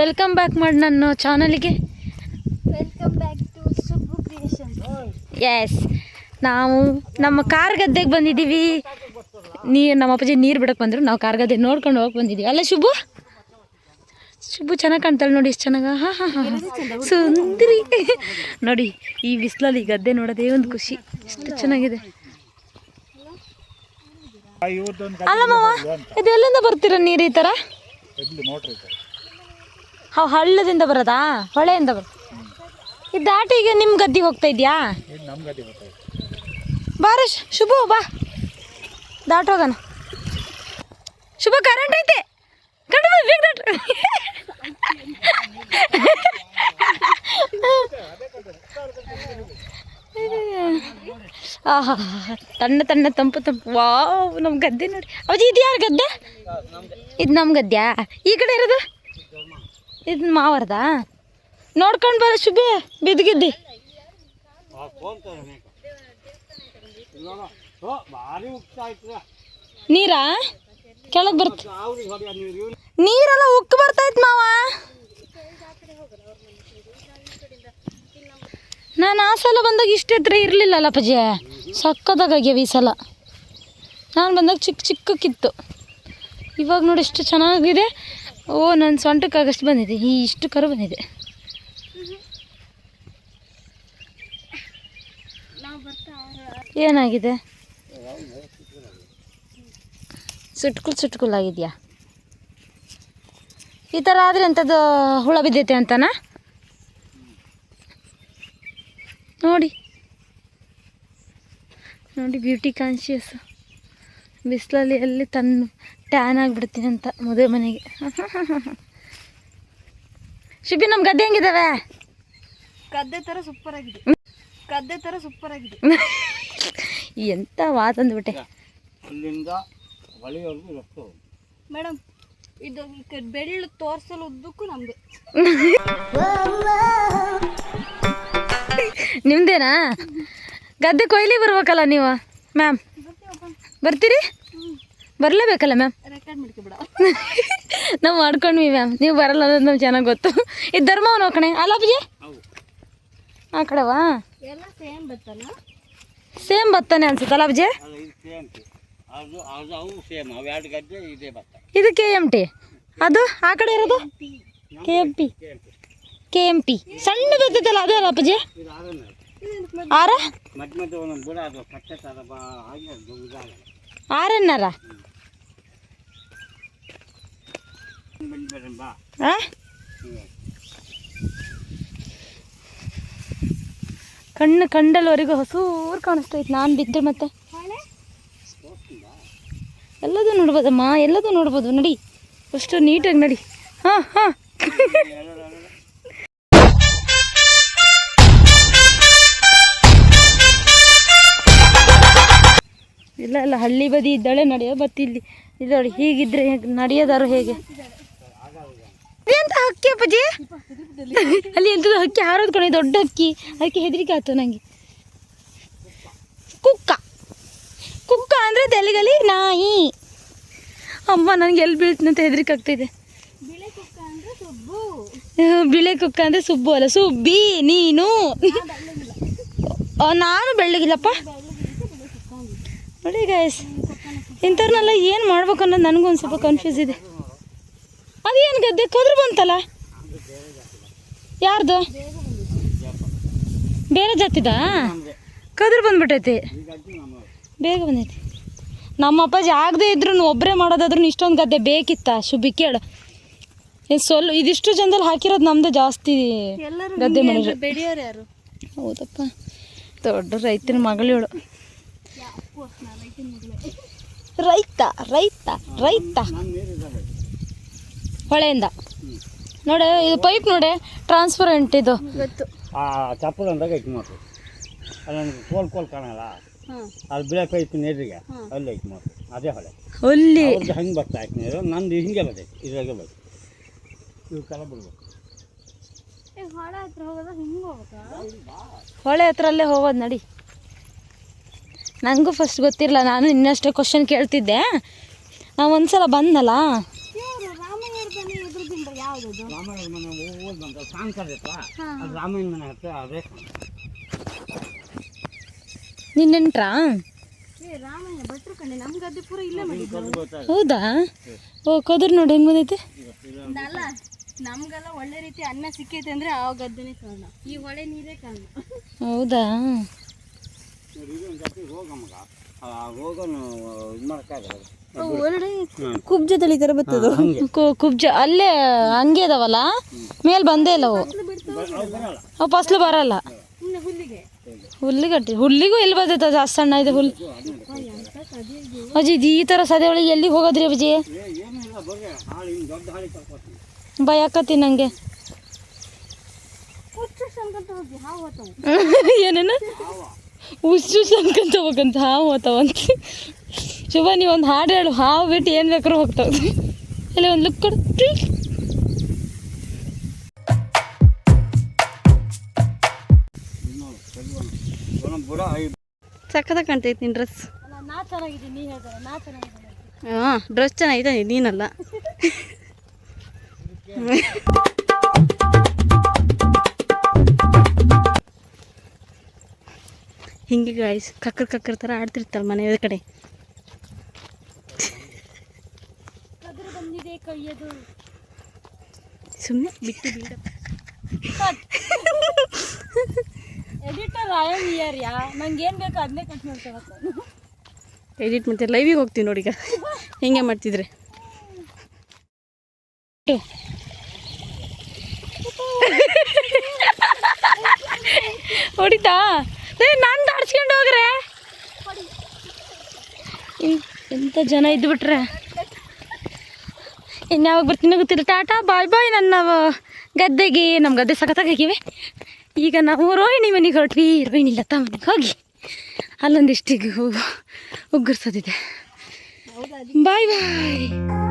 Welcome back ಮಾಡಿ ನನ್ನ ಚಾನಲ್ಗೆ welcome back to Subbu creations ನಾವು ನಮ್ಮ ಕಾರ್ ಗದ್ದೆಗೆ ಬಂದಿದ್ದೀವಿ. ನೀರು ನಮ್ಮ ಅಪ್ಪಾಜಿ ನೀರು ಬಿಡಕ್ಕೆ ಬಂದರು. ನಾವು ಕಾರ್ ಗದ್ದೆ ನೋಡ್ಕೊಂಡು ಹೋಗಿ ಬಂದಿದ್ದೀವಿ. ಅಲ್ಲ ಶುಭು? ಶುಭು ಚೆನ್ನಾಗಿ ಕಾಣ್ತಾಳೆ ನೋಡಿ ಎಷ್ಟು ಚೆನ್ನಾಗ. ಹಾಂ ಹಾಂ ಹಾಂ ಸುಂದರಿ. ನೋಡಿ ಈ ಬಿಸಿಲಲ್ಲಿ ಗದ್ದೆ ನೋಡೋದೇ ಒಂದು ಖುಷಿ. ಎಷ್ಟು ಚೆನ್ನಾಗಿದೆ. ಅಲ್ಲಮ್ಮ ಮಾವ ಇದು ಎಲ್ಲಿಂದ ಬರ್ತೀರ ನೀರು ಈ ಥರ ಹಾ ಹಳ್ಳದಿಂದ ಬರೋದಾ? ಹೊಳೆಯಿಂದ ಬರ ಇದು ದಾಟಿಗೆ ಈಗ ನಿಮ್ಮ ಗದ್ದಿಗೆ ಹೋಗ್ತಾ ಇದೆಯಾ ಬಾರ ಶುಭ ಶುಭು ಬಾ. ದಾಟ್ ಹೋಗೋಣ. ಶುಭ ಕರೆಂಟ್ ಐತೆ. ಕಡಿಮೆ ಬೇಗ ದಾಟ್. ಆಹಾ ತಣ್ಣ ತಣ್ಣ ತಂಪು ತಂಪು. ವಾವ್ ನಮ್ಮ ಗದ್ದೆ ನೋಡಿ. ಅವ್ ಇದು ಯಾರು ಗದ್ದೆ? ಇದು ನಮ್ಮ ಗದ್ದ್ಯಾ? ಈ ಕಡೆ ಇರೋದು? ಇದು ಮಾವರ್ದ? ನೋಡ್ಕೊಂಡು ಬರ ಶುಭಿ ಬಿದ್ದಿಗಿದ್ದಿ. ನೀರಾ? ಕೆಳಗೆ ಬರ್ತ ನೀರೆಲ್ಲ ಉಕ್ಕು ಬರ್ತೈತ್ ಮಾವ. ನಾನು ಆ ಸಲ ಬಂದಾಗ ಇಷ್ಟ ಹತ್ರ ಇರಲಿಲ್ಲಲ್ಲ ಪಜೆ ಸಕ್ಕದಾಗ್ಯಾವ ಈ ಸಲ. ನಾನು ಬಂದಾಗ ಚಿಕ್ಕ ಚಿಕ್ಕಕ್ಕಿತ್ತು. ಇವಾಗ ನೋಡಿ ಎಷ್ಟು ಚೆನ್ನಾಗಿದೆ. ಓ ನನ್ನ ಸೊಂಟಕ್ಕಾಗಷ್ಟು ಬಂದಿದೆ. ಈ ಇಷ್ಟು ಕರು ಬಂದಿದೆ. ಏನಾಗಿದೆ? ಸುಟ್ಕುಲ್ ಸುಟ್ಕುಲ್ ಆಗಿದೆಯಾ? ಈ ಥರ ಆದರೆ ಅಂಥದ್ದು ಹುಳ ಬಿದ್ದೈತೆ ಅಂತನಾ? ನೋಡಿ. ನೋಡಿ ಬ್ಯೂಟಿ ಕಾನ್ಶಿಯಸ್ ಬಿಸಿಲಲ್ಲಿ ಎಲ್ಲಿ ತನ್ನ ಟ್ಯಾನ್ ಆಗಿಬಿಡ್ತೀನಿ ಅಂತ ಮದುವೆ ಮನೆಗೆ. ಶಿಬಿ ನಮ್ಮ ಗದ್ದೆ ಹೆಂಗಿದಾವೆ? ಗದ್ದೆ ಥರ ಸೂಪರ್ ಆಗಿದೆ. ಗದ್ದೆ ಥರ ಸೂಪರ್ ಆಗಿದೆ. ಎಂಥ ಮಾತಂದ್ಬಿಟ್ಟೆ ಅಲ್ಲಿಂದ ಹೊಳೆವರೆಗೂ ರಸ್ತೆ ಹೋಗಿ ಮೇಡಮ್ ಇದು ಬೆಳ್ಳು ತೋರ್ಸಲು ಉದ್ದಕ್ಕೂ ನಮ್ದು. ನಿಮ್ದೇನಾ? ಗದ್ದೆ ಕೊಯ್ಲಿ ಬರ್ಬೇಕಲ್ಲ ನೀವು ಮ್ಯಾಮ್ ಬರ್ತೀರಿ? ಬರಲೇಬೇಕಲ್ಲ ಮ್ಯಾಮ್? ನಾವು ಮಾಡ್ಕೊಂಡ್ವಿ ಮ್ಯಾಮ್. ನೀವು ಬರಲ್ಲ ಅನ್ನೋದು ನಮ್ಗೆ ಚೆನ್ನಾಗಿ ಗೊತ್ತು. ಇದು ಧರ್ಮವನ ಕಣೆ. ಅಲ್ಲ ಅಪ್ಪಾಜಿ ಹೌದು ಆ ಕಡೆವಾ? ಎಲ್ಲ ಸೇಮ್ ಬತ್ತಾನೆ ಅನ್ಸುತ್ತಲ್ಲ ಅಬ್ಜೆ ಅಲ್ಲ ಇದು ಕೆ ಎಂ ಟಿ. ಅದು ಆ ಕಡೆ ಇರೋದು? K M P K M P ಸಣ್ಣ ಬರ್ತೈತಲ್ಲ ಅದೇ ಅಲ್ಲ ಅಪ್ಪಾಜಿ ಆರ? ಆರನ್ನಾರ? ಕಣ್ಣು ಕಂಡಲ್ವರೆಗೂ ಹಸೂರು ಕಾಣಿಸ್ತೈತೆ. ನಾನು ಬಿದ್ದೆ ಮತ್ತೆ? ಎಲ್ಲದೂ ನೋಡ್ಬೋದಮ್ಮ ಎಲ್ಲದೂ ನೋಡ್ಬೋದು. ನಡಿ ಅಷ್ಟು ನೀಟಾಗಿ ನಡಿ. ಹಾಂ ಹಾಂ. ಇಲ್ಲ ಹಳ್ಳಿ ಬದಿ ಇದ್ದಾಳೆ, ನಡೆಯೋ ಬತ್ತಿ ಇಲ್ಲಿ ಇದು ನೋಡಿ ಹೀಗಿದ್ರೆ ಹೇಗೆ ನಡೆಯೋದಾರು ಹೇಗೆ? ಎಂತ ಹಕ್ಕಿ ಅಪ್ಪಾಜಿ? ಅಲ್ಲಿ ಎಂತ ಹಕ್ಕಿ ಹಾರೋದು ಕಣೆ, ದೊಡ್ಡ ಹಕ್ಕಿ. ಅದಕ್ಕೆ ಹೆದರಿಕೆ ಆಯ್ತು ನನಗೆ ಕುಕ್ಕ. ಕುಕ್ಕ ಅಂದರೆ ತೆಲುಗಲ್ಲಿ ನಾಯಿ. ಅಮ್ಮ, ನನಗೆ ಎಲ್ಲಿ ಬೀಳ್ತಂತ ಹೆದರಿಕೆ ಆಗ್ತಿದೆ ಬಿಳೆ ಕುಕ್ಕ ಅಂದ್ರೆ ಸುಬ್ಬು. ಅಲ್ಲ. ಸುಬ್ಬಿ, ನೀನು. ನಾನು ಬೆಳ್ಳಗಿಲ್ಲಪ್ಪ. ನೋಡಿ ಗೈಸ್ ಇಂಥವ್ರನ್ನೆಲ್ಲ ಏನು ಮಾಡ್ಬೇಕು ಅನ್ನೋದು ನನಗೂ ಒಂದು ಸ್ವಲ್ಪ ಕನ್ಫ್ಯೂಸ್ ಇದೆ. ಅದೇನು ಗದ್ದೆ? ಕದ್ರು ಬಂತಲ್ಲ? ಯಾರ್ದು? ಬೇರೆ ಜಾತಿದಾ? ಕದ್ರು ಬಂದ್ಬಿಟ್ಟೈತಿ ಬೇಗ ಬಂದೈತಿ. ನಮ್ಮ ಅಪ್ಪಾಜಿ ಆಗದೆ ಇದ್ರು ಒಬ್ಬರೇ ಮಾಡೋದಾದ್ರೂ ಇಷ್ಟೊಂದು ಗದ್ದೆ ಬೇಕಿತ್ತ? ಶುಭಿ ಕೇಳು. ಏನು ಸೊಲ್ ಇದಿಷ್ಟು ಜನದಲ್ಲಿ ಹಾಕಿರೋದು ನಮ್ಮದೇ ಜಾಸ್ತಿ ಗದ್ದೆ ಮಾಡಿದ್ರು ಹೌದಪ್ಪ. ದೊಡ್ಡ ರೈತನ ಮಗಳಿವಳು ರೈತ ರೈತ ರೈತ. ಹೊಳೆಯಿಂದ. ನೋಡಿ ಇದು ಪೈಪ್ ನೋಡಿ ಟ್ರಾನ್ಸ್ಪರೆಂಟ್ ಇದು. ಆ ಚಪ್ಪಲ್ ಅಂದಾಗ ಐತಿ ನೋಡ್ರಿ ಅಲ್ಲೊಂದು ಕೋಲ್ ಕೋಲ್ ಕಾಣಲ್ಲ. ಅಲ್ಲಿ ಅದು ಬಿಳೆ ಪೈಪ್ ನೀರಿಗೆ ಅಲ್ಲಿ ಐತಿ ನೋಡ್ರಿ ಅದೇ ಹೊಳೆ. ಅಲ್ಲಿ. ಹಂಗೆ ಬರ್ತಾ ಐತಿ ನೀರು? ನಂದು ಹಿಂಗೆ ಬರ್ತೈತಿ ಇದ್ರಾಗೆ ಬರ್ತೈತಿ ಇವು ಕಲ ಬಿಡ್ಬೇಕು. ಹೊಳೆ ಹತ್ರ ಹೋಗೋದು ಹಿಂಗೆ ಹೋಗ್ಬೇಕಾ? ಹೊಳೆ ಹತ್ರಲ್ಲೇ ಹೋಗೋದು ನಡಿ. ನನಗೂ ಫಸ್ಟ್ ಗೊತ್ತಿರಲ್ಲ ನಾನು ಇನ್ನಷ್ಟೇ ಕ್ವಶನ್ ಕೇಳ್ತಿದ್ದೆ. ನಾವು ಒಂದ್ಸಲ ಬಂದಲ್ಲ ನಿನ್ನೆಂಟ್ರಾ ಹೌದಾ? ಓ ಕದ್ರ ನೋಡಿ ಹೆಂಗ್ ಬಂದೈತೆ? ಅಲ್ಲ ನಮ್ಗೆಲ್ಲ ಒಳ್ಳೆ ರೀತಿ ಅನ್ನ ಸಿಕ್ಕೈತೆ ಅಂದ್ರೆ ಆ ಗದ್ದೆನೇ ಕಾರಣ ಈ ಹೊಳೆ ನೀರೇ ಕಾರಣ ಹೌದಾ? ಕುಬ್ಜ ತಳಿ ತರ ಬರ್ತದ? ಕು- ಕುಬ್ಜ ಅಲ್ಲೇ ಹಂಗೆ ಅದಾವಲ್ಲ? ಮೇಲ್ ಬಂದೇ ಇಲ್ಲ ಅವು. ಬರಲ್ಲ ಅವು ಫಸ್ಲು ಬರಲ್ಲ. ಇನ್ನು ಹುಲ್ಲಿಗೆ ಹುಲ್ಲಿಗಟ್ಟಿ ಹುಲ್ಲಿಗೂ ಎಲ್ಲಿ ಬರ್ತೈತೆ ಅದು ಸಣ್ಣ ಇದೆ ಹುಲ್ಲು? ಅಜ್ಜಿ ಇದು ಈ ಥರ ಸದೆ ಒಳಗೆ ಎಲ್ಲಿಗೆ ಹೋಗೋದ್ರಿ ಅಜ್ಜಿ? ಭಯ ಆಕತಿ ನಂಗೆ. ಹುಚ್ಚು ಸಂಕಂತ ಹೋಗಿ ಹಾವು ಹೋತವು ಏನೇನು? ಉಸು ಅನ್ಕೊಂತ ಹೋಗಂತ ಹಾವು ಹೋತಾವಂತ ಶುಭ ನೀವು ಒಂದು ಹಾಡು ಹೇಳು ಹಾವು ಬಿಟ್ಟು ಏನು ಬೇಕಾದ್ರೂ ಹೋಗ್ತಾವ. ಇಲ್ಲ ಒಂದು ಲುಕ್ ಕೊಡು. ಪ್ಲೀಸ್ ಒಂದೊಂದು ಬುಡ ಐದು ಸಕ್ಕತ್ತ ಕಾಣ್ತೈತಿ ನಿನ್ನ ಡ್ರೆಸ್ ಹಾಂ ಡ್ರೆಸ್ ಚೆನ್ನಾಗಿದೆ ನೀನಲ್ಲ. ಹಿಂಗೆ ಗಾಯ್ಸ್ ಕಕ್ಕರ್ ಕಕ್ಕರ್ ಥರ ಆಡ್ತಿರ್ತಾರೆ ಮನೆ ಕಡೆ ಸುಮ್ಮನೆ ಬಿಟ್ಟು ಬೀಡ. ಎಡಿಟರ್ ಆಮ್ ಇಯರ್ ಯಾ? ನಂಗೆ ಏನು ಬೇಕು ಅದನ್ನೇ ಕಟ್ ಮಾಡ್ಕೊಳಕ್ಕೆ ಎಡಿಟ್ ಮಾಡ್ತೀವಿ ಲೈವಿಗೆ ಹೋಗ್ತೀವಿ ನೋಡಿ ಈಗ. ಹೆಂಗೆ ಮಾಡ್ತಿದ್ರೆ. ಹೊಡಿತಾ? ನಾನು ದಾಡ್ಸ್ಕೊಂಡು ಹೋಗ್ರೆ. ಎಂಥ ಜನ ಇದ್ದು ಬಿಟ್ರೆ ಇನ್ಯಾವಾಗ ಬರ್ತೀನಿ ಗೊತ್ತಿಲ್ಲ. ಟಾಟಾ, ಬಾಯ್ ಬಾಯ್ ನನ್ನ ಗದ್ದೆಗೆ. ನಮ್ಮ ಗದ್ದೆ ಸಖತ್ತಾಗಿವೆ ಈಗ ನಾವು ರೋಹಿಣಿ ಮನೆಗೆ ಹೊರಟ್ವಿ. ರೋಹಿಣಿ ಲತಾ ಮನೆಗೆ ಹೋಗಿ. ಅಲ್ಲೊಂದಿಷ್ಟಿಗೆ ಉಗ್ಗರ್ಸೋದಿದೆ. ಬಾಯ್ ಬಾಯ್.